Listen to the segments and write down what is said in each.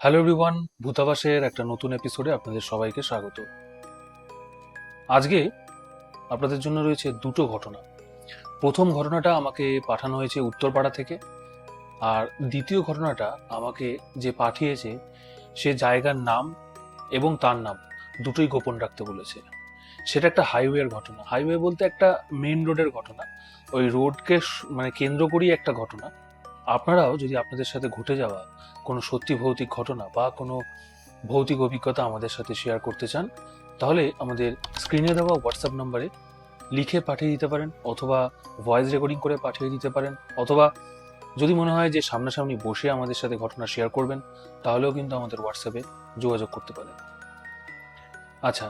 Hello everyone ভূতাবাসের একটা নতুন এপিসোডে আপনাদের সবাইকে স্বাগত। আজকে আপনাদের জন্য রয়েছে দুটো ঘটনা। প্রথম ঘটনাটা আমাকে পাঠানো হয়েছে উত্তরপাড়া থেকে, আর দ্বিতীয় ঘটনাটা আমাকে যে পাঠিয়েছে, সে জায়গার নাম এবং তার নাম দুটোই গোপন রাখতে বলেছে। সেটা একটা হাইওয়ের ঘটনা। হাইওয়ে বলতে একটা মেন রোডের ঘটনা। ওই রোডকে মানে কেন্দ্র করেই একটা ঘটনা। আপনারাও যদি আপনাদের সাথে ঘটে যাওয়া কোনো সত্যি ভৌতিক ঘটনা বা কোনো ভৌতিক অভিজ্ঞতা আমাদের সাথে শেয়ার করতে চান, তাহলে আমাদের স্ক্রিনে দেওয়া হোয়াটসঅ্যাপ নম্বরে লিখে পাঠিয়ে দিতে পারেন অথবা ভয়েস রেকর্ডিং করে পাঠিয়ে দিতে পারেন। অথবা যদি মনে হয় যে সামনাসামনি বসে আমাদের সাথে ঘটনা শেয়ার করবেন, তাহলেও কিন্তু আমাদের হোয়াটসঅ্যাপে যোগাযোগ করতে পারেন। আচ্ছা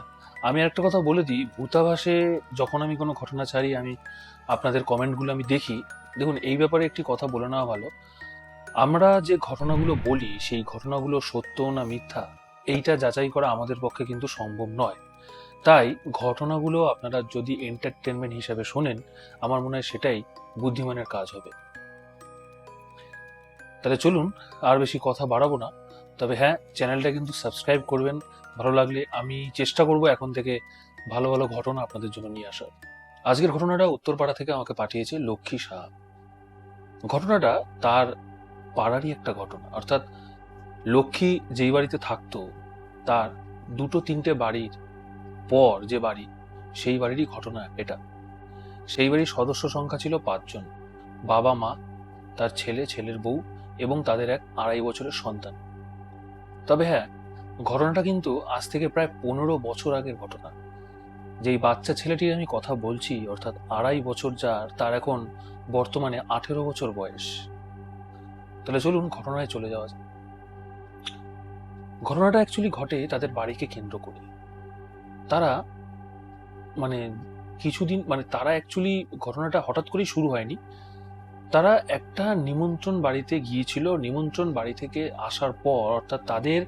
আমি একটা কথা বলে দিই। ভূতাভাসে যখন আমি কোনো ঘটনা ছাড়ি, আমি আপনাদের কমেন্টগুলো আমি দেখি দেখুন, এই ব্যাপারে একটি কথা বলে নেওয়া ভালো। আমরা যে ঘটনাগুলো বলি, সেই ঘটনাগুলো সত্য না মিথ্যা, এইটা যাচাই করা আমাদের পক্ষে কিন্তু সম্ভব নয়। তাই ঘটনাগুলো আপনারা যদি এন্টারটেনমেন্ট হিসাবে শোনেন, আমার মনে হয় সেটাই বুদ্ধিমানের কাজ হবে। তাহলে চলুন, আর বেশি কথা বাড়াবো না। তবে হ্যাঁ চ্যানেলটা কিন্তু সাবস্ক্রাইব করবেন। ভালো লাগলে আমি চেষ্টা করব এখন থেকে ভালো ভালো ঘটনা আপনাদের জন্য নিয়ে আসার। আজকের ঘটনাটা উত্তরপাড়া থেকে আমাকে পাঠিয়েছে লক্ষ্মী সাহা। ঘটনাটা তার পাড়ারই একটা ঘটনা। অর্থাৎ লক্ষ্মী যেই বাড়িতে থাকতো, তার দুটো তিনটে বাড়ির পর যে বাড়ি, সেই বাড়িরই ঘটনা এটা। সেই বাড়ির সদস্য সংখ্যা ছিল পাঁচজন। বাবা, মা, তার ছেলে, ছেলের বউ এবং তাদের এক আড়াই বছরের সন্তান। তবে হ্যাঁ ঘটনাটা কিন্তু আজ থেকে প্রায় পনেরো বছর আগের ঘটনা। যেই বাচ্চা ছেলেটির আমি কথা বলছি, অর্থাৎ আড়াই বছর যার, তার এখন বর্তমানে আঠেরো বছর বয়স। তাহলে চলুন ঘটনায় চলে যাওয়া যাক। ঘটনাটা অ্যাকচুয়ালি ঘটে তাদের বাড়িকে কেন্দ্র করে। তারা মানে কিছুদিন মানে তারা অ্যাকচুয়ালি ঘটনাটা হঠাৎ করেই শুরু হয়নি। তারা একটা নিমন্ত্রণ বাড়িতে গিয়েছিল। নিমন্ত্রণ বাড়ি থেকে আসার পর, অর্থাৎ তাদের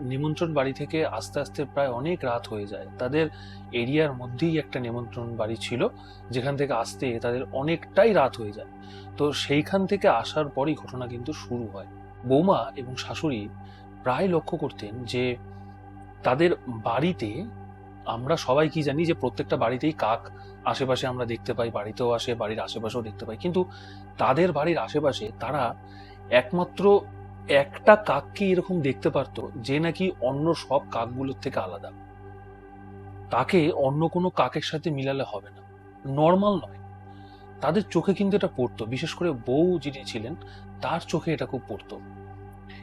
নিমন্ত্রণ বাড়ি থেকে আস্তে আস্তে প্রায় অনেক রাত হয়ে যায়। তাদের এরিয়ার মধ্যেই একটা নিমন্ত্রণ বাড়ি ছিল, যেখান থেকে আসতে তাদের অনেকটাই রাত হয়ে যায়। তো সেইখান থেকে আসার পরই ঘটনা কিন্তু শুরু হয়। বৌমা এবং শাশুড়ি প্রায় লক্ষ্য করতেন যে তাদের বাড়িতে আমরা সবাই কি জানি যে প্রত্যেকটা বাড়িতেই কাক আশেপাশে আমরা দেখতে পাই, বাড়িতেও আসে, বাড়ির আশেপাশেও দেখতে পাই। কিন্তু তাদের বাড়ির আশেপাশে তারা একমাত্র একটা কাককে এরকম দেখতে পারতো যে নাকি অন্য সব কাকগুলোর থেকে আলাদা। তাকে অন্য কোনো কাকের সাথে মিলালে হবে না। নর্মাল নয়। তাদের চোখে কিন্তু এটা পড়তো, বিশেষ করে বউ যিনি ছিলেন, তার চোখে এটা খুব পড়তো।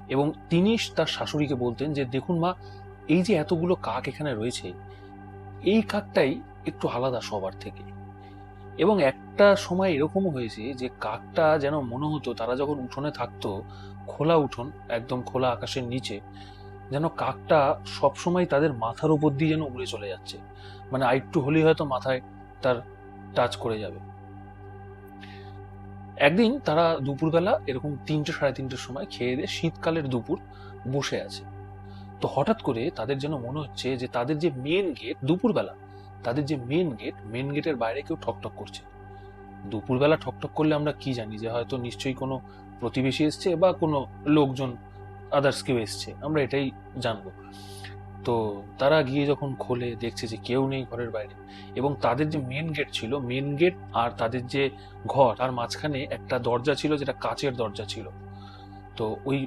এবং তিনি তার শাশুড়িকে বলতেন যে, দেখুন মা, এই যে এতগুলো কাক এখানে রয়েছে, এই কাকটাই একটু আলাদা সবার থেকে। এবং একটা সময় এরকমও হয়েছে যে, কাকটা যেন মনে হতো তারা যখন উঠোনে থাকতো খোলা উঠোন, একদম খোলা আকাশের নিচে, যেন কাকটা সবসময় তাদের মাথার উপর দিয়ে যেন উড়ে চলে যাচ্ছে। মানে আরেকটু হলেই হয়তো মাথায় তার টাচ করে যাবে। একদিন তারা দুপুরবেলা এরকম তিনটে, সাড়ে তিনটের সময় খেয়ে দিয়ে শীতকালের দুপুর বসে আছে। তো হঠাৎ করে তাদের যেন মনে হচ্ছে যে তাদের যে মেন গেট দুপুরবেলা, তাদের যে মেন গেট মেন গেটের বাইরে কেউ ঠকঠক করছে। দুপুরবেলা ঠকঠক করলে আমরা কি জানি যে হয়তো নিশ্চয়ই কোনো প্রতিবেশী এসছে বা কোনো লোকজন আদার্স কেউ এসছে, আমরা এটাই জানব। তো তারা গিয়ে যখন খোলে, দেখছে যে কেউ নেই ঘরের বাইরে এবং তাদের যে মেন গেট ছিল মেন গেট আর তাদের যে ঘর আর মাঝখানে একটা দরজা ছিল যেটা কাচের দরজা ছিল। তো ওই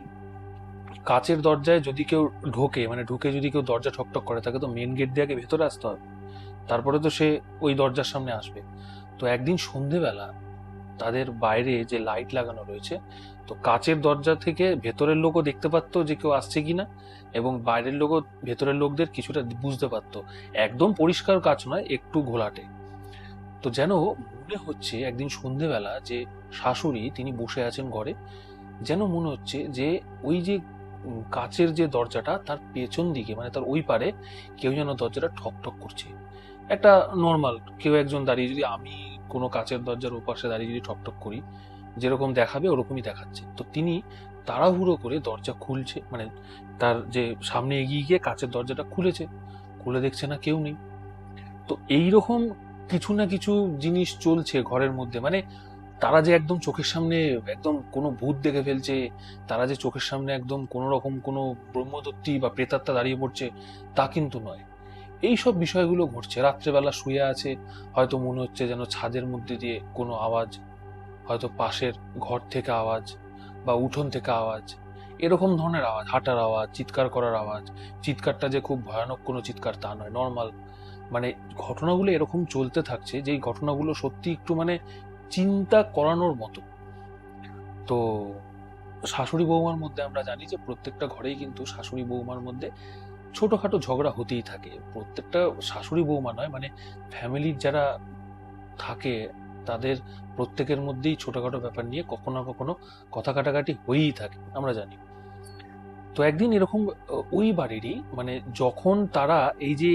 কাচের দরজায় যদি কেউ ঢোকে মানে ঢুকে যদি কেউ দরজা ঠকঠক করে থাকে তো মেন গেট দিয়ে আগে ভেতরে আসতে হবে। তারপরে তো সে ওই দরজার সামনে আসবে। তো একদিন সন্ধেবেলা তাদের বাইরে যে লাইট লাগানো রয়েছে, তো কাচের দরজা থেকে ভেতরের লোকও দেখতে পারতো যে কেউ আসছে কিনা এবং বাইরের লোকও ভেতরের লোকদের কিছুটা বুঝতে পারতো। একদম পরিষ্কার কাজ নয়, একটু ঘোলাটে। তো যেন মনে হচ্ছে একদিন সন্ধেবেলা যে শাশুড়ি তিনি বসে আছেন ঘরে, যেন মনে হচ্ছে যে ওই যে কাচের যে দরজাটা তার পেছন দিকে মানে তার ওই পারে কেউ যেন দরজাটা ঠক ঠক করছে। একটা নর্মাল কেউ একজন দাঁড়িয়ে যদি আমি কোনো কাচের দরজার ওপাশে দাঁড়িয়ে যদি ঠকঠক করি, যেরকম দেখাবে ওরকমই দেখাচ্ছে। তো তিনি তাড়াহুড়ো করে দরজা খুলছে মানে তার যে সামনে এগিয়ে গিয়ে কাচের দরজাটা খুলেছে, খুলে দেখছে না কেউ নেই। তো এই রকম কিছু না কিছু জিনিস চলছে ঘরের মধ্যে মানে তারা যে একদম চোখের সামনে একদম কোনো ভূত দেখে ফেলছে, তারা যে চোখের সামনে একদম কোনো রকম কোনো ব্রহ্মদত্তি বা প্রেতাত্মা দাঁড়িয়ে পড়ছে, তা কিন্তু নয়। এই সব বিষয়গুলো ঘটছে। রাত্রেবেলা শুয়ে আছে, হয়তো মনে হচ্ছে যেন ছাদের মধ্যে দিয়ে কোনো আওয়াজ, হয়তো পাশের ঘর থেকে আওয়াজ বা উঠোন থেকে আওয়াজ, এরকম ধরনের আওয়াজ, হাঁটার আওয়াজ, চিৎকার করার আওয়াজ। চিৎকারটা যে খুব ভয়ানক কোনো চিৎকার তা নয় নর্মাল মানে ঘটনাগুলো এরকম চলতে থাকছে, যেই ঘটনাগুলো সত্যি একটু মানে চিন্তা করানোর মতো। তো শাশুড়ি বৌমার মধ্যে আমরা জানি যে প্রত্যেকটা ঘরেই কিন্তু শাশুড়ি বৌমার মধ্যে ছোটখাটো ঝগড়া হতেই থাকে। প্রত্যেকটা শাশুড়ি বৌমা নয় মানে ফ্যামিলির যারা থাকে, তাদের প্রত্যেকের মধ্যেই ছোটোখাটো ব্যাপার নিয়ে কখনো না কখনো কথা কাটাকাটি হয়েই থাকে, আমরা জানি। তো একদিন এরকম ওই বাড়িরই মানে যখন তারা এই যে,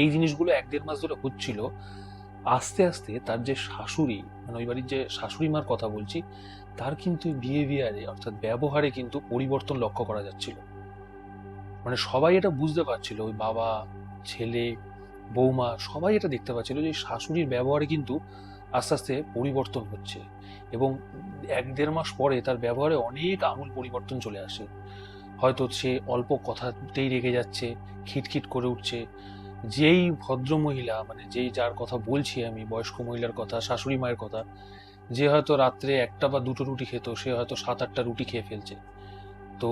এই জিনিসগুলো এক দেড় মাস ধরে হচ্ছিল, আস্তে আস্তে তার যে শাশুড়ি মানে ওই বাড়ির যে শাশুড়ি মার কথা বলছি, তার কিন্তু বিহেভিয়ারে অর্থাৎ ব্যবহারে কিন্তু পরিবর্তন লক্ষ্য করা যাচ্ছিল। মানে সবাই এটা বুঝতে পারছিল, ওই বাবা, ছেলে, বৌমা সবাই এটা দেখতে পাচ্ছিল যে শাশুড়ির ব্যবহারে কিন্তু আস্তে আস্তে পরিবর্তন হচ্ছে এবং এক দেড় মাস পরে তার ব্যবহারে অনেক আমূল পরিবর্তন চলে আসে। হয়তো সে অল্প কথাতেই রেগে যাচ্ছে, খিটখিট করে উঠছে। যেই ভদ্র মহিলা মানে যেই যার কথা বলছি আমি, বয়স্ক মহিলার কথা, শাশুড়ি মায়ের কথা, যে হয়তো রাত্রে একটা বা দুটো রুটি খেত, সে হয়তো সাত আটটা রুটি খেয়ে ফেলছে। তো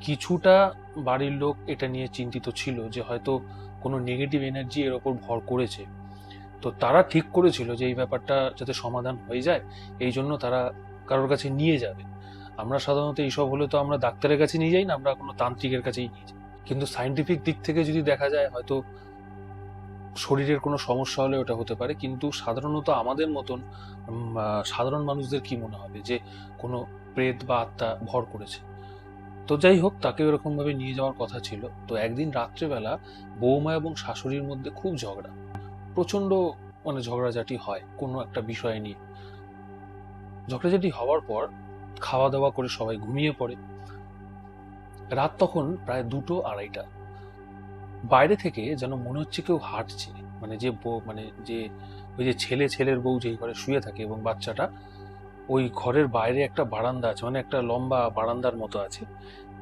কিছুটা বাড়ির লোক এটা নিয়ে চিন্তিত ছিল যে হয়তো কোনো নেগেটিভ এনার্জি এর ওপর ভর করেছে। তো তারা ঠিক করেছিল যে এই ব্যাপারটা যাতে সমাধান হয়ে যায়, এই জন্য তারা কারোর কাছে নিয়ে যাবে। আমরা সাধারণত এইসব হলে তো আমরা ডাক্তারের কাছে নিয়ে যাই না, আমরা কোনো তান্ত্রিকের কাছেই নিয়ে যাই। কিন্তু সাইন্টিফিক দিক থেকে যদি দেখা যায়, হয়তো শরীরের কোনো সমস্যা হলে ওটা হতে পারে। কিন্তু সাধারণত আমাদের মতন সাধারণ মানুষদের কি মনে হবে? যে কোনো প্রেত বা আত্মা ভর করেছে। তো যাই হোক, তাকে ওরকম ভাবে নিয়ে যাওয়ার কথা ছিল। তো একদিন রাত্রেবেলা বৌমা এবং শাশুড়ির মধ্যে খুব ঝগড়া। প্রচণ্ড মানে ঝগড়াঝাটি হয় কোনো একটা বিষয় নিয়ে। ঝগড়াঝাটি হওয়ার পর খাওয়া দাওয়া করে সবাই ঘুমিয়ে পড়ে। রাত তখন প্রায় দুটো আড়াইটা। বাইরে থেকে যেন মনে হচ্ছে কেউ হাঁটছে। মানে যে মানে যে ওই যে ছেলে, ছেলের বউ যেই ঘরে শুয়ে থাকে এবং বাচ্চাটা ওই ঘরের বাইরে একটা বারান্দা আছে মানে একটা লম্বা বারান্দার মতো আছে।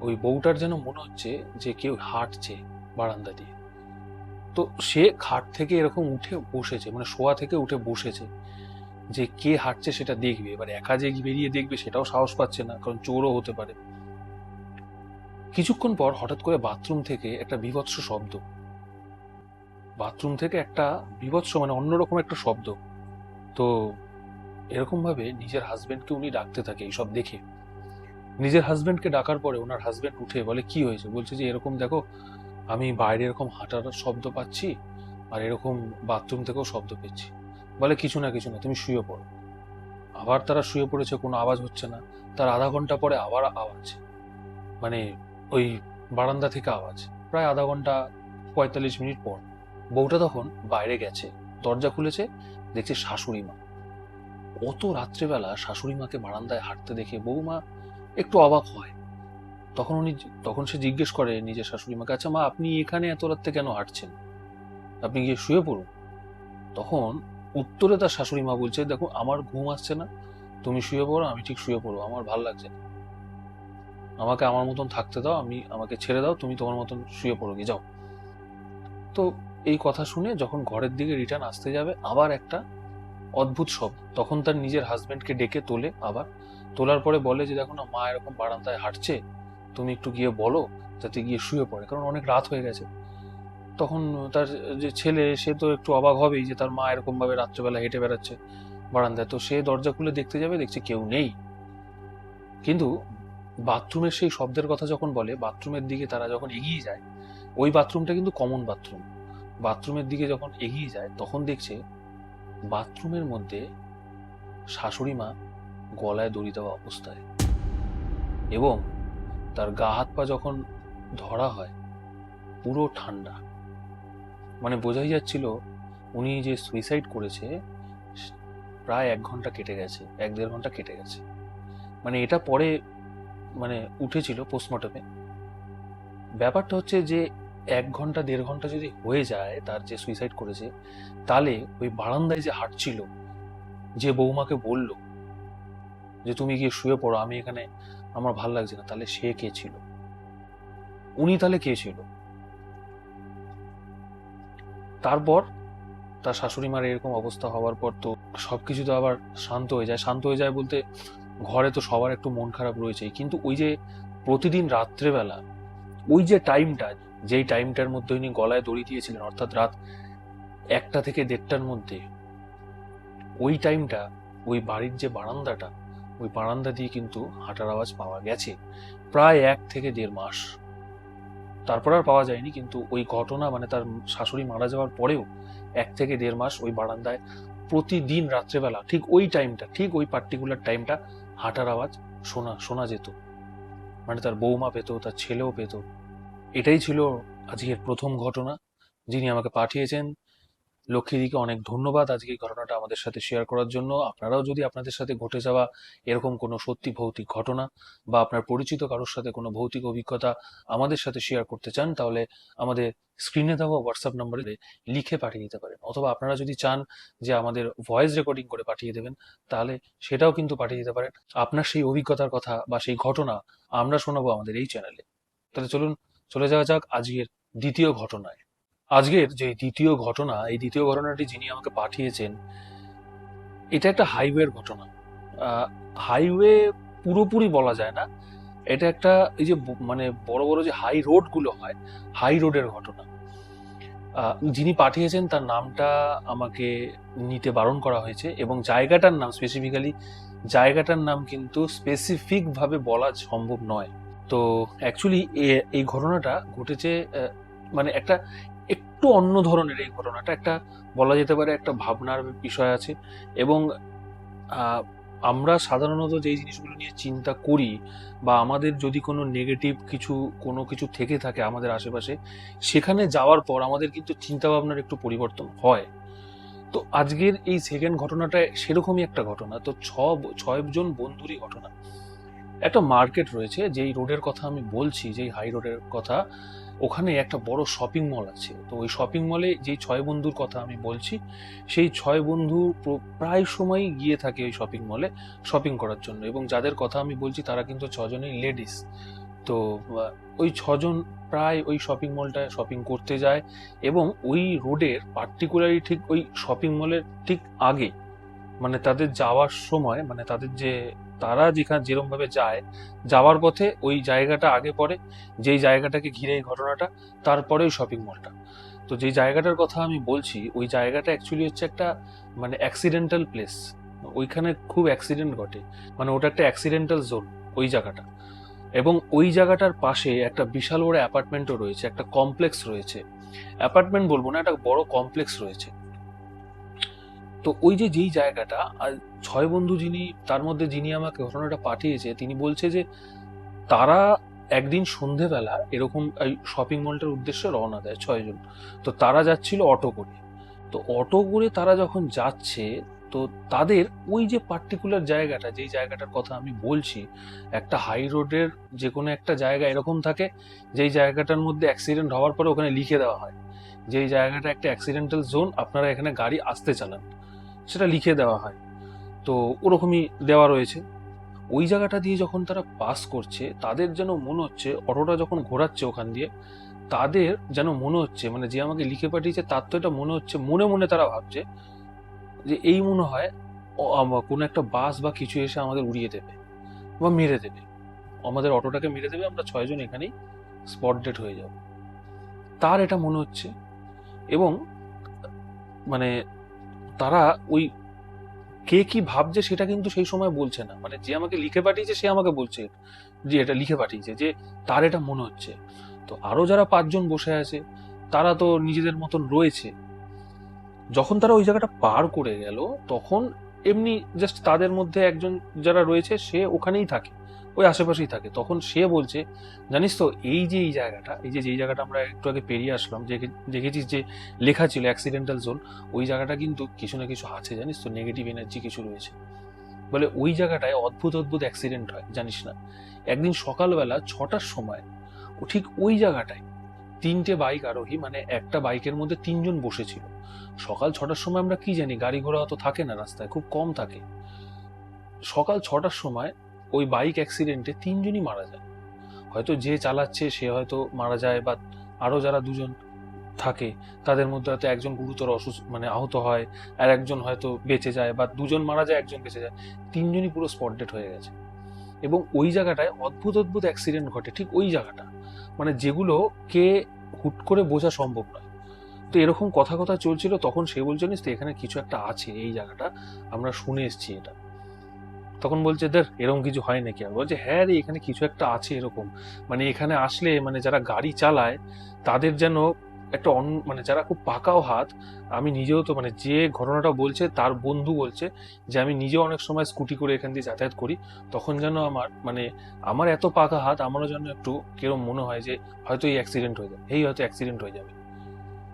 ওই বউটার যেন মনে হচ্ছে যে কেউ হাঁটছে বারান্দা দিয়ে। তো সে খাট থেকে এরকম উঠে বসেছে মানে শোয়া থেকে উঠে বসেছে যে কে হাঁটছে সেটা দেখবে। এবার একা যে বেরিয়ে দেখবে সেটাও সাহস পাচ্ছে না, কারণ চোরও হতে পারে। কিছুক্ষণ পর হঠাৎ করে বাথরুম থেকে একটা বিভৎস শব্দ। বাথরুম থেকে একটা বিভৎস মানে অন্যরকম একটা শব্দ। তো এরকম ভাবে নিজের হাজবেন্ডকে উনি ডাকতে থাকে এইসব দেখে। নিজের হাজবেন্ডকে ডাকার পরে ওনার হাজবেন্ড উঠে বলে, কি হয়েছে? বলছে যে, এরকম দেখো, আমি বাইরে এরকম হাঁটার শব্দ পাচ্ছি আর এরকম বাথরুম থেকেও শব্দ পেয়েছি। বলে, কিছু না কিছু না, তুমি শুয়ে পড়ো। আবার তারা শুয়ে পড়েছে, কোনো আওয়াজ হচ্ছে না। তার আধা ঘণ্টা পরে আবার আওয়াজ। মানে ওই বারান্দা থেকে আওয়াজ। প্রায় আধা ঘণ্টা পঁয়তাল্লিশ মিনিট পর বউটা তখন বাইরে গেছে, দরজা খুলেছে, দেখছে শাশুড়ি মা। অত রাত্রেবেলা শাশুড়ি মাকে বারান্দায় হাঁটতে দেখে বৌমা একটু অবাক হয়। তখন উনি তখন সে জিজ্ঞেস করে নিজের শাশুড়ি মাকে আচ্ছা মা, আপনি এখানে এত রাত্রে কেন হাঁটছেন? আপনি গিয়ে শুয়ে পড়ুন। তখন উত্তরে তার শাশুড়ি মা বলছে, দেখো, আমার ঘুম আসছে না, তুমি শুয়ে পড়ো, আমি ঠিক শুয়ে পড়ো আমার ভালো লাগছে না। আমাকে আমার মতন থাকতে দাও, আমি, আমাকে ছেড়ে দাও, তুমি তোমার মতন শুয়ে পড়ো, গিয়ে যাও। তো এই কথা শুনে যখন ঘরের দিকে রিটার্ন আসতে যাবে, আবার একটা অদ্ভুত সব। তখন তার নিজের হাজব্যান্ডকে ডেকে তোলে আবার। তোলার পরে বলে যে, দেখো না, মা এরকম বারান্দায় হাঁটছে। তুমি একটু গিয়ে বলো, যাতে গিয়ে শুয়ে পড়ে। কারণ অনেক রাত হয়ে গেছে। তখন তার যে ছেলে, সে তো একটু অবাক হবেই যে, তার মা এরকম ভাবে রাত্রেবেলা হেঁটে বেড়াচ্ছে বারান্দায়। তো সে দরজা খুলে দেখতে যাবে, দেখছে কেউ নেই। কিন্তু বাথরুমের সেই শব্দের কথা যখন বলে, বাথরুমের দিকে তারা যখন এগিয়ে যায়, ওই বাথরুমটা কিন্তু কমন বাথরুম বাথরুমের দিকে যখন এগিয়ে যায়, তখন দেখছে বাথরুমের মধ্যে শাশুড়ি মা গলায় দড়ি দেওয়া অবস্থায় এবং তার গা হাত পা যখন ধরা হয়, পুরো ঠান্ডা। মানে বোঝাই যাচ্ছিল উনি যে সুইসাইড করেছে, প্রায় এক ঘণ্টা কেটে গেছে, এক দেড় ঘণ্টা কেটে গেছে। মানে এটা পরে মানে উঠেছিল পোস্টমর্টমে ব্যাপারটা হচ্ছে যে এক ঘণ্টা, দেড় ঘণ্টা যদি হয়ে যায়, তার যে সুইসাইড করেছে, তাহলে ওই বারান্দায় যে হাঁটছিল, যে বৌমাকে বলল যে, তুমি গিয়ে শুয়ে পড়ো, আমি এখানে, আমার ভালো লাগছে না। তাহলে সে কে ছিল? উনি তাহলে কে ছিল? তারপর তার শাশুড়ি মার এরকম অবস্থা হওয়ার পর তো সবকিছু তো আবার শান্ত হয়ে যায়। শান্ত হয়ে যায় বলতে ঘরে তো সবার একটু মন খারাপ রয়েছেই। কিন্তু ওই যে প্রতিদিন রাত্রেবেলা, ওই যে টাইমটা যেই টাইমটার মধ্যে উনি গলায় দড়ি দিয়েছিলেন, অর্থাৎ রাত একটা থেকে দেড়টার মধ্যে, ওই টাইমটা, ওই বাড়ির যে বারান্দাটা, ওই বারান্দা দিয়ে কিন্তু হাঁটার আওয়াজ পাওয়া গেছে প্রায় এক থেকে দেড় মাস। তারপর আর পাওয়া যায়নি, কিন্তু ওই ঘটনা মানে তার শাশুড়ি মারা যাওয়ার পরেও এক থেকে দেড় মাস ওই বারান্দায় প্রতিদিন রাত্রেবেলা, ঠিক ওই টাইমটা, ঠিক ওই পার্টিকুলার টাইমটা হাঁটার আওয়াজ শোনা শোনা যেত। মানে তার বৌমা পেত, তার ছেলেও পেত। এটাই ছিল আজকের প্রথম ঘটনা যিনি আমাকে পাঠিয়েছেন। লক্ষ্মীদিকে অনেক ধন্যবাদ আজকে এই ঘটনাটা আমাদের সাথে শেয়ার করার জন্য। আপনারাও যদি আপনাদের সাথে ঘটে যাওয়া এরকম কোনো সত্যি ভৌতিক ঘটনা বা আপনার পরিচিত কারোর সাথে কোনো ভৌতিক অভিজ্ঞতা আমাদের সাথে শেয়ার করতে চান, তাহলে আমাদের স্ক্রিনে দেওয়া হোয়াটসঅ্যাপ নম্বরে লিখে পাঠিয়ে দিতে পারেন। অথবা আপনারা যদি চান যে আমাদের ভয়েস রেকর্ডিং করে পাঠিয়ে দেবেন, তাহলে সেটাও কিন্তু পাঠিয়ে দিতে পারেন। আপনার সেই অভিজ্ঞতার কথা বা সেই ঘটনা আমরা শোনাবো আমাদের এই চ্যানেলে তাহলে চলুন চলে যাওয়া যাক আজকের দ্বিতীয় ঘটনায়। আজকের যে দ্বিতীয় ঘটনা, এই দ্বিতীয় ঘটনাটি যিনি আমাকে পাঠিয়েছেন, এটা একটা হাইওয়ের ঘটনা। হাইওয়ে পুরোপুরি বলা যায় না। এটা একটা এই যে মানে বড় বড় যে হাই রোডগুলো হয়, হাই রোডের ঘটনা। যিনি পাঠিয়েছেন তার নামটা আমাকে নিতে বারণ করা হয়েছে এবং জায়গাটার নাম স্পেসিফিক্যালি জায়গাটার নাম কিন্তু স্পেসিফিক ভাবে বলা সম্ভব নয়। তো অ্যাকচুয়ালি এই ঘটনাটা ঘটেছে মানে একটা একটু অন্য ধরনের এই ঘটনাটা, একটা বলা যেতে পারে একটা ভাবনার বিষয় আছে এবং আমরা সাধারণত যেই জিনিসগুলো নিয়ে চিন্তা করি বা আমাদের যদি কোনো নেগেটিভ কিছু, কোনো কিছু থেকে থাকে আমাদের আশেপাশে, সেখানে যাওয়ার পর আমাদের কিন্তু চিন্তা ভাবনার একটু পরিবর্তন হয়। তো আজকের এই সেকেন্ড ঘটনাটা সেরকমই একটা ঘটনা। তো ছ, ছয়জন বন্ধুরই ঘটনা। একটা মার্কেট রয়েছে, যেই রোডের কথা আমি বলছি, যেই হাই রোডের কথা, ওখানে একটা বড় শপিং মল আছে। তো ওই শপিং মলে যেই ছয় বন্ধুর কথা আমি বলছি, সেই ছয় বন্ধু প্রায় সময়ই গিয়ে থাকে ওই শপিং মলে শপিং করার জন্য। এবং যাদের কথা আমি বলছি, তারা কিন্তু ছজনই লেডিস তো ওই ছজন প্রায় ওই শপিং মলটায় শপিং করতে যায় এবং ওই রোডের পার্টিকুলারলি ঠিক ওই শপিং মলের ঠিক আগে মানে তাদের যাওয়ার সময় মানে তাদের যে তারা যেখানে যেরমভাবে যায়, যাওয়ার পথে ওই জায়গাটা আগে পড়ে, যেই জায়গাটাকে ঘিরে এই ঘটনাটা, তারপরে ওই শপিং মলটা তো যেই জায়গাটার কথা আমি বলছি, ওই জায়গাটা অ্যাকচুয়ালি হচ্ছে একটা মানে অ্যাক্সিডেন্টাল প্লেস ওইখানে খুব অ্যাক্সিডেন্ট ঘটে। মানে ওটা একটা অ্যাক্সিডেন্টাল জোন ওই জায়গাটা। এবং ওই জায়গাটার পাশে একটা বিশাল বড় অ্যাপার্টমেন্টও রয়েছে, একটা কমপ্লেক্স রয়েছে। অ্যাপার্টমেন্ট বলব না, একটা বড় কমপ্লেক্স রয়েছে। তো ওই যে যেই জায়গাটা, আর ছয় বন্ধু যিনি, তার মধ্যে যিনি আমাকে ঘটনাটা পাঠিয়েছে, তিনি বলছে যে তারা একদিন সন্ধেবেলা এরকম শপিং মলটার উদ্দেশ্যে রওনা দেয় ছয়জন। তো তারা যাচ্ছিল অটো করে। তো অটো করে তারা যখন যাচ্ছে, তো তাদের ওই যে পার্টিকুলার জায়গাটা, যেই জায়গাটার কথা আমি বলছি, একটা হাই রোডের যে কোনো একটা জায়গা এরকম থাকে, যেই জায়গাটার মধ্যে অ্যাক্সিডেন্ট হওয়ার পরে ওখানে লিখে দেওয়া হয়। যেই জায়গাটা একটা অ্যাক্সিডেন্টাল জোন আপনারা এখানে গাড়ি আসতে চালান। সেটা লিখে দেওয়া হয়। তো ওরকমই দেওয়া রয়েছে। ওই জায়গাটা দিয়ে যখন তারা পাস করছে, তাদের যেন মনে হচ্ছে, অটোটা যখন ঘোরাচ্ছে ওখান দিয়ে, তাদের যেন মনে হচ্ছে মানে যে আমাকে লিখে পাঠিয়েছে, তার তো এটা মনে হচ্ছে, মনে মনে তারা ভাবছে যে এই মনে হয় কোনো একটা বাস বা কিছু এসে আমাদের উড়িয়ে দেবে বা মেরে দেবে। আমাদের অটোটাকে মেরে দেবে, আমরা ছয়জন এখানেই স্পট ডেট হয়ে যাব। তার এটা মনে হচ্ছে এবং মানে তারা ওই কে কি ভাবছে সেটা কিন্তু সেই সময় বলছে না। মানে যে আমাকে লিখে পাঠিয়েছে, সে আমাকে বলছে যে এটা লিখে পাঠিয়েছে, যে তার এটা মনে হচ্ছে। তো আরও যারা পাঁচজন বসে আছে, তারা তো নিজেদের মতন রয়েছে। যখন তারা ওই জায়গাটা পার করে গেল, তখন এমনি জাস্ট তাদের মধ্যে একজন যারা রয়েছে, সে ওখানেই থাকে। ওই আশেপাশেই থাকে। তখন সে বলছে, জানিস তো, এই যে এই জায়গাটা, এই যে যেই জায়গাটা আমরা একটু আগে পেরিয়ে আসলাম যে দেখেছিস যে লেখা ছিল অ্যাক্সিডেন্টাল জোন ওই জায়গাটা কিন্তু কিছু না কিছু আছে, জানিস তো নেগেটিভ এনার্জি কিছু রয়েছে। বলে ওই জায়গাটায় অদ্ভুত অদ্ভুত অ্যাক্সিডেন্ট হয়, জানিস না। একদিন সকালবেলা ছটার সময়, ও ঠিক ওই জায়গাটায় তিনটে বাইক আরোহী মানে একটা বাইকের মধ্যে তিনজন বসেছিল। সকাল ছটার সময় আমরা কি জানি, গাড়ি ঘোড়া অত থাকে না রাস্তায়, খুব কম থাকে। সকাল ছটার সময় ওই বাইক অ্যাক্সিডেন্টে তিনজনই মারা যায়। হয়তো যে চালাচ্ছে, সে হয়তো মারা যায় বা আরও যারা দুজন থাকে, তাদের মধ্যে হয়তো একজন গুরুতর অসুস্থ মানে আহত হয়, আর একজন হয়তো বেঁচে যায় বা দুজন মারা যায়, একজন বেঁচে যায়, তিনজনই পুরো স্পট ডেট হয়ে গেছে। এবং ওই জায়গাটায় অদ্ভুত অদ্ভুত অ্যাক্সিডেন্ট ঘটে, ঠিক ওই জায়গাটা। মানে যেগুলো কে হুট করে বোঝা সম্ভব নয়। তো এরকম কথা কথা চলছিল, তখন সে বলছে, জানিস তো এখানে কিছু একটা আছে, এই জায়গাটা, আমরা শুনে এসছি এটা। তখন বলছে দের এরকম কিছু হয় নাকি? আর বলছে হ্যাঁ রে, এখানে কিছু একটা আছে এরকম। মানে এখানে আসলে মানে যারা গাড়ি চালায়, তাদের যেন একটা অন মানে যারা খুব পাকাও হাত, আমি নিজেও তো মানে যে ঘটনাটা বলছে, তার বন্ধু বলছে যে, আমি নিজেও অনেক সময় স্কুটি করে এখান দিয়ে যাতায়াত করি। তখন যেন আমার মানে আমার এত পাকা হাত, আমারও যেন একটু কিরম মনে হয় যে, হয়তো এই অ্যাক্সিডেন্ট হয়ে যাবে। এই হয়তো অ্যাক্সিডেন্ট হয়ে যাবে।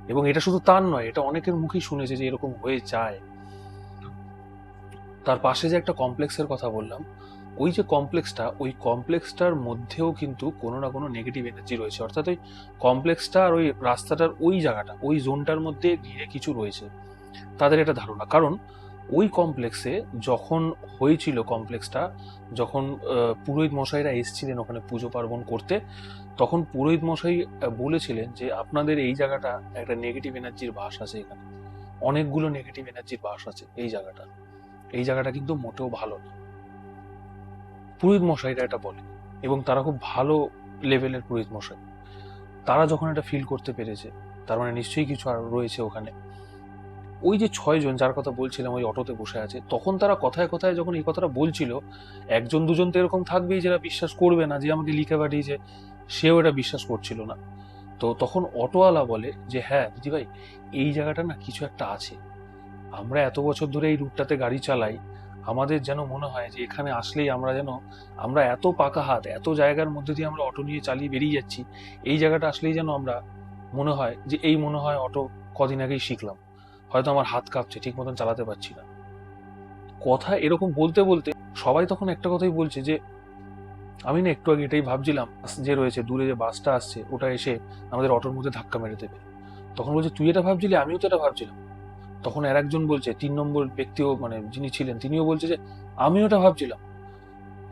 এবং এটা শুধু তার নয়, এটা অনেকের মুখেই শুনেছে যে, এরকম হয়ে যায়। তার পাশে যে একটা কমপ্লেক্সের কথা বললাম, ওই যে কমপ্লেক্সটা, ওই কমপ্লেক্সটার মধ্যেও কিন্তু কোনো না কোনো নেগেটিভ এনার্জি রয়েছে। অর্থাৎ ওই কমপ্লেক্সটা আর ওই রাস্তাটার ওই জায়গাটা, ওই জোনটার মধ্যে ঘিরে কিছু রয়েছে, তাদের এটা ধারণা। কারণ ওই কমপ্লেক্সে যখন হয়েছিল কমপ্লেক্সটা, যখন পুরোহিত মশাইরা এসেছিলেন ওখানে পুজো পার্বণ করতে, তখন পুরোহিত মশাই বলেছিলেন যে আপনাদের এই জায়গাটা একটা নেগেটিভ এনার্জির বাস আছে এখানে। অনেকগুলো নেগেটিভ এনার্জির বাস আছে এই জায়গাটা এই জায়গাটা কিন্তু মোটেও ভালো না। পুরোহিত মশাইরা এটা বলে, এবং তারা খুব ভালো লেভেলের পুরোহিত মশাই। তারা যখন এটা ফিল করতে পেরেছে, তার মানে নিশ্চয়ই কিছু আর রয়েছে ওখানে। ওই যে ছয়জন, যার কথা বলছিলাম, ওই অটোতে বসে আছে, তখন তারা কথায় কথায় যখন এই কথাটা বলছিল, একজন দুজন তো এরকম থাকবেই যারা বিশ্বাস করবে না, যে আমাকে লিখে পাঠিয়েছে, সেও এটা বিশ্বাস করছিল না। তো তখন অটোওয়ালা বলে যে হ্যাঁ দিদিভাই এই জায়গাটা না কিছু একটা আছে। আমরা এত বছর ধরে এই রুটটাতে গাড়ি চালাই, আমাদের যেন মনে হয় যে এখানে আসলেই আমরা যেন, আমরা এত পাকা হাত, এত জায়গার মধ্যে দিয়ে আমরা অটো নিয়ে চালিয়ে বেরিয়ে যাচ্ছি, এই জায়গাটা আসলেই যেন আমরা মনে হয় যে এই মনে হয় অটো কদিন আগেই শিখলাম। হয়তো আমার হাত কাঁপছে, ঠিক মতন চালাতে পারছি না। কথা এরকম বলতে বলতে সবাই তখন একটা কথাই বলছে যে, আমি না একটু আগে এটাই ভাবছিলাম যে রয়েছে, দূরে যে বাসটা আসছে, ওটা এসে আমাদের অটোর মধ্যে ধাক্কা মেরে দেবে। তখন বলছে, তুই এটা ভাবছিলি? আমিও তো এটা ভাবছিলাম। তখন আর একজন বলছে, তিন নম্বর ব্যক্তিও মানে যিনি ছিলেন, তিনিও বলছে যে আমি ওটা ভাবছিলাম।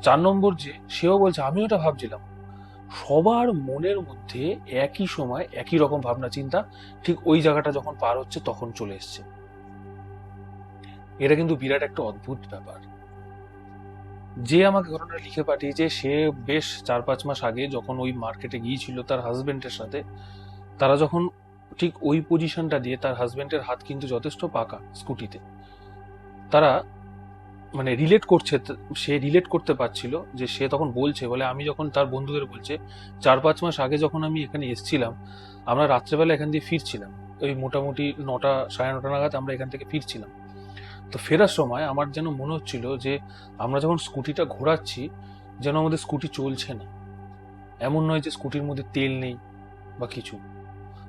চার নম্বর যে, সেও বলছে আমি ওটা ভাবছিলাম। সবার মনের মধ্যে একই সময়, একই রকম ভাবনা, চিন্তা, ঠিক ওই জায়গাটা যখন পার হচ্ছে, তখন চলে এসছে। এটা কিন্তু বিরাট একটা অদ্ভুত ব্যাপার। যে আমাকে ঘটনাটা লিখে পাঠিয়েছে, সে বেশ চার পাঁচ মাস আগে যখন ওই মার্কেটে গিয়েছিল তার হাজবেন্ডের সাথে, তারা যখন ঠিক ওই পজিশনটা দিয়ে তার হাজব্যান্ডের হাত কিন্তু যথেষ্ট পাকা স্কুটিতে। তারা মানে রিলেট করছে, সে রিলেট করতে পারছিল যে সে তখন বলছে, বলে আমি যখন তার বন্ধুদের বলছে চার পাঁচ মাস আগে যখন আমি এখানে এসেছিলাম, আমরা রাত্রেবেলা এখান দিয়ে ফিরছিলাম। ওই মোটামুটি নটা, সাড়ে নটা নাগাদ আমরা এখান থেকে ফিরছিলাম। তো ফেরার সময় আমার যেন মনে হচ্ছিল যে আমরা যখন স্কুটিটা ঘোরাচ্ছি, যেন আমাদের স্কুটি চলছে না। এমন নয় যে স্কুটির মধ্যে তেল নেই বা কিছু।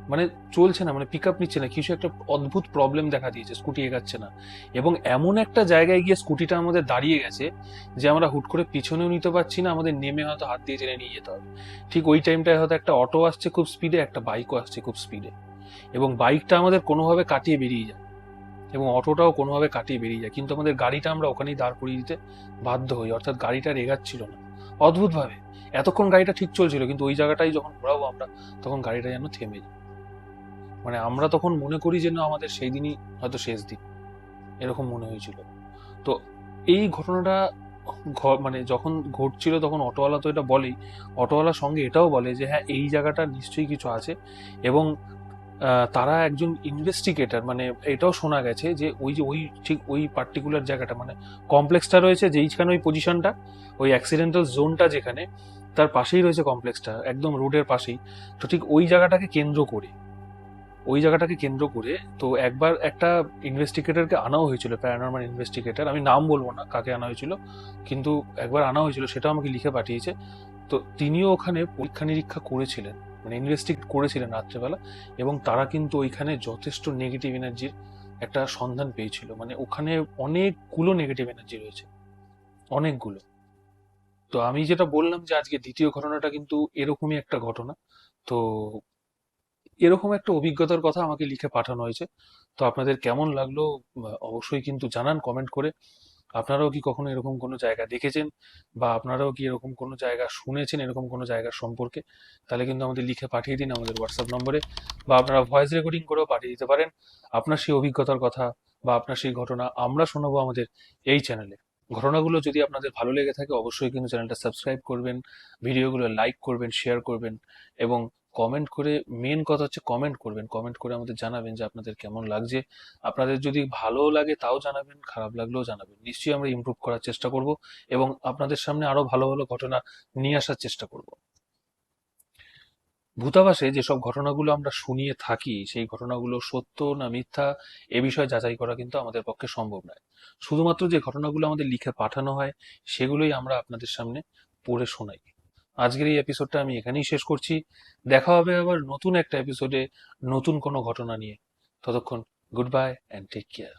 মানে চলছে না মানে পিক আপ নিচ্ছে না, কিছু একটা অদ্ভুত প্রবলেম দেখা দিয়েছে স্কুটি এগাচ্ছে না। এবং এমন একটা জায়গায় গিয়ে স্কুটিটা আমাদের দাঁড়িয়ে গেছে যে আমরা হুট করে পিছনেও নিতে পারছি না, আমাদের নেমে হয়তো হাত দিয়ে টেনে নিয়ে যেতে হবে। ঠিক ওই টাইমটায় হয়তো একটা অটো আসছে খুব স্পিডে একটা বাইকও আসছে খুব স্পিডে এবং বাইকটা আমাদের কোনোভাবে কাটিয়ে বেরিয়ে যায় এবং অটোটাও কোনোভাবে কাটিয়ে বেরিয়ে যায়। কিন্তু আমাদের গাড়িটা আমরা ওখানেই দাঁড় করিয়ে দিতে বাধ্য হই, অর্থাৎ গাড়িটা রেগাচ্ছিল না। অদ্ভুতভাবে। এতক্ষণ গাড়িটা ঠিক চলছিল, কিন্তু ওই জায়গাটাই যখন ঘোরাবো আমরা, তখন গাড়িটা যেন থেমে যায়। মানে আমরা তখন মনে করি যেন আমাদের সেই দিনই হয়তো শেষ দিন, এরকম মনে হয়েছিল। তো এই ঘটনাটা মানে যখন ঘটছিল তখন অটোওয়ালা তো এটা বলেই, অটোওয়ালার সঙ্গে এটাও বলে যে হ্যাঁ এই জায়গাটা নিশ্চয়ই কিছু আছে এবং তারা একজন ইনভেস্টিগেটর মানে এটাও শোনা গেছে যে ওই যে, ওই ঠিক ওই পার্টিকুলার জায়গাটা মানে কমপ্লেক্সটা রয়েছে যেইখানে ওই পজিশনটা ওই অ্যাক্সিডেন্টাল জোনটা যেখানে, তার পাশেই রয়েছে কমপ্লেক্সটা একদম রোডের পাশেই। তো ঠিক ওই জায়গাটাকে কেন্দ্র করে ওই জায়গাটাকে কেন্দ্র করে, তো একবার একটা ইনভেস্টিগেটরকে আনাও হয়েছিল প্যারানর্মাল ইনভেস্টিগেটর আমি নাম বলব না কাকে আনা হয়েছিল, কিন্তু একবার আনা হয়েছিল, সেটাও আমাকে লিখে পাঠিয়েছে। তো তিনিও ওখানে পরীক্ষা নিরীক্ষা করেছিলেন মানে ইনভেস্টিগেট করেছিলেন রাত্রেবেলা, এবং তারা কিন্তু ওইখানে যথেষ্ট নেগেটিভ এনার্জির একটা সন্ধান পেয়েছিল। মানে ওখানে অনেকগুলো নেগেটিভ এনার্জি রয়েছে, অনেকগুলো। তো আমি যেটা বললাম যে আজকে দ্বিতীয় ঘটনাটা কিন্তু এরকমই একটা ঘটনা, তো এরকম একটা অভিজ্ঞতার কথা আমাকে লিখে পাঠানো হয়েছে। তো আপনাদের কেমন লাগল, অবশ্যই কিন্তু জানান কমেন্ট করে। আপনারাও কি কখনো এরকম কোনো জায়গা দেখেছেন? বা আপনারাও কি এরকম কোনো জায়গা শুনেছেন এরকম কোনো জায়গার সম্পর্কে? তাহলে কিন্তু আমাদের লিখে পাঠিয়ে দিন আমাদের হোয়াটসঅ্যাপ নম্বরে। বা আপনারা ভয়েস রেকর্ডিং করেও পাঠিয়ে দিতে পারেন। আপনার সেই অভিজ্ঞতার কথা বা আপনার সেই ঘটনা আমরা শোনাবো আমাদের এই চ্যানেলে ঘটনাগুলো যদি আপনাদের ভালো লেগে থাকে, অবশ্যই কিন্তু চ্যানেলটা সাবস্ক্রাইব করবেন ভিডিওগুলো লাইক করবেন শেয়ার করবেন এবং কমেন্ট করে মেন কথা হচ্ছে কমেন্ট করবেন। কমেন্ট করে আমাদের জানাবেন যে আপনাদের কেমন লাগছে। আপনাদের যদি ভালো লাগে তাও জানাবেন, খারাপ লাগলেও জানাবেন। নিশ্চয়ই আমরা ইমপ্রুভ করার চেষ্টা করব এবং আপনাদের সামনে আরও ভালো ভালো ঘটনা নিয়ে আসার চেষ্টা করব। ভূতাবাসে যেসব ঘটনাগুলো আমরা শুনিয়ে থাকি, সেই ঘটনাগুলো সত্য না মিথ্যা, এ বিষয়ে যাচাই করা কিন্তু আমাদের পক্ষে সম্ভব নয়। শুধুমাত্র যে ঘটনাগুলো আমাদের লিখে পাঠানো হয়, সেগুলোই আমরা আপনাদের সামনে পড়ে শোনাই। আজকের এই এপিসোডটা আমি এখানেই শেষ করছি। দেখা হবে আবার নতুন একটা এপিসোডে নতুন কোনো ঘটনা নিয়ে। ততক্ষণ good bye and take care